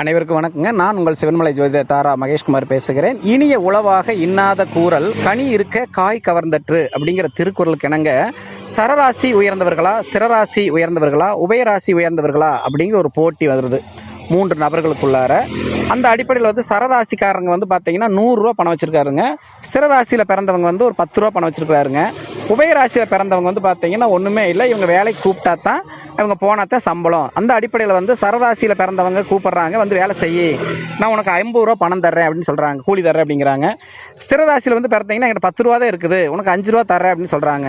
அனைவருக்கும் வணக்கங்க. நான் உங்கள் சிவன்மலை ஜோதிட தாரா மகேஷ்குமார் பேசுகிறேன். இனிய உளவாக இன்னாத கூறல் கனி இருக்க காய் கவர்ந்தற்று அப்படிங்கிற திருக்குறளுக்கு இணங்க சரராசி உயர்ந்தவர்களா ஸ்திரராசி உயர்ந்தவர்களா உபயராசி உயர்ந்தவர்களா அப்படிங்கிற ஒரு போட்டி வருது. மூன்று நபர்களுக்குள்ளார. அந்த அடிப்படையில் வந்து சரராசிக்காரங்க வந்து பார்த்தீங்கன்னா நூறுரூவா பணம் வச்சுருக்காருங்க. ஸ்திரராசியில் பிறந்தவங்க வந்து ஒரு பத்து ரூபா பணம் வச்சுருக்காருங்க உபயராசியில் பிறந்தவங்க வந்து பார்த்தீங்கன்னா ஒன்றுமே இல்லை. இவங்க வேலைக்கு கூப்பிட்டா தான் இவங்க போனால் தான் சம்பளம். அந்த அடிப்படையில் வந்து சரராசியில் பிறந்தவங்க கூப்பிட்றாங்க வந்து வேலை செய்ய. நான் உனக்கு ஐம்பது ரூபா பணம் தர்றேன் அப்படின்னு சொல்கிறாங்க கூலி தர்றேன் அப்படிங்கிறாங்க. ஸ்திரராசியில் வந்து பிறந்தீங்கன்னா என்கிட்ட பத்து ரூபா தான் இருக்குது. உனக்கு அஞ்சு ரூபா தர்றேன் அப்படின்னு சொல்கிறாங்க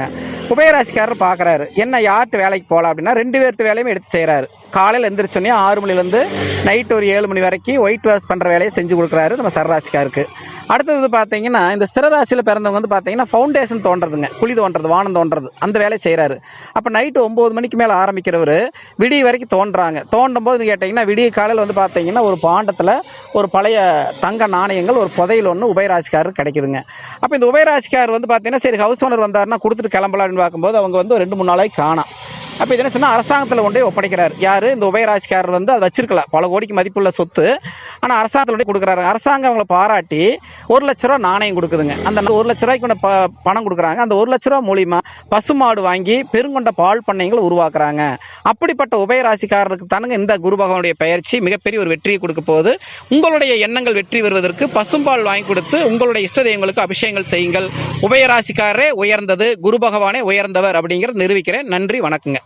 உபயராசிக்காரர் பார்க்குறாரு என்ன யார்கிட்ட வேலைக்கு போகலாம் அப்படின்னா ரெண்டு பேர்த்து வேலையும் எடுத்து செய்கிறாரு காலையில் எந்திரிச்சோன்னே ஆறு மணிலேருந்து நைட் ஒரு ஏழு மணி வரைக்கும் ஒயிட் வாஷ் பண்ணுற வேலையை செஞ்சு கொடுக்குறாரு நம்ம சரராசிக்காருக்கு. அடுத்தது பார்த்தீங்கன்னா இந்த ஸ்திரராசியில் பிறந்தவங்க வந்து பார்த்தீங்கன்னா ஃபவுண்டேஷன் தோன்றதுங்க. குழி தோன்றது வானம் தோன்றது அந்த வேலையை செய்கிறாரு அப்போ நைட்டு ஒம்பது மணிக்கு மேலே ஆரம்பிக்கிறவர் விடிய வரைக்கும் தோன்றாங்க. தோண்டும் போது கேட்டிங்கன்னா விடிய காலையில் வந்து பார்த்தீங்கன்னா ஒரு பாண்டத்தில் ஒரு பழைய தங்க நாணயங்கள் ஒரு புதையில் ஒன்று உபயராசிக்காரர் கிடைக்குதுங்க. அப்போ இந்த உபயராசிக்காரர் வந்து பார்த்தீங்கன்னா சரி ஹவுஸ் ஓனர் வந்தாருன்னா கொடுத்துட்டு கிளம்பலாம் அப்படின்னு பார்க்கும்போது அவங்க வந்து ரெண்டு மூணு நாளைக்கு காணாம். அப்போ இது என்ன சொன்னால் அரசாங்கத்தில் கொண்டு ஒப்படைக்கிறார். யார்? இந்த உபயராசிக்காரர் வந்து அதை வச்சிருக்கலாம் பல கோடிக்கு மதிப்புள்ள சொத்து. ஆனால் அரசாங்கத்தில் கொடுக்குறாரு. அரசாங்கம் அவங்களை பாராட்டி ஒரு லட்ச ரூபா நாணயம் கொடுக்குதுங்க. அந்த ஒரு லட்ச ரூபாய்க்கு ப பணம் கொடுக்குறாங்க. அந்த ஒரு லட்ச ரூபா மூலியமா பசுமாடு வாங்கி பெருங்கொண்ட பால் பண்ணைகளை உருவாக்குறாங்க. அப்படிப்பட்ட உபயராசிக்காரருக்கு தானுங்க இந்த குரு பகவானுடைய பயிற்சி மிகப்பெரிய ஒரு வெற்றியை கொடுக்க போது உங்களுடைய எண்ணங்கள் வெற்றி பெறுவதற்கு பசும்பால் வாங்கி கொடுத்து உங்களுடைய இஷ்ட தெய்வங்களுக்கு அபிஷேகங்கள் செய்யுங்கள். உபயராசிக்காரரே உயர்ந்தது குரு பகவானே உயர்ந்தவர் அப்படிங்கிறத நிரூபிக்கிறேன். நன்றி வணக்கங்க.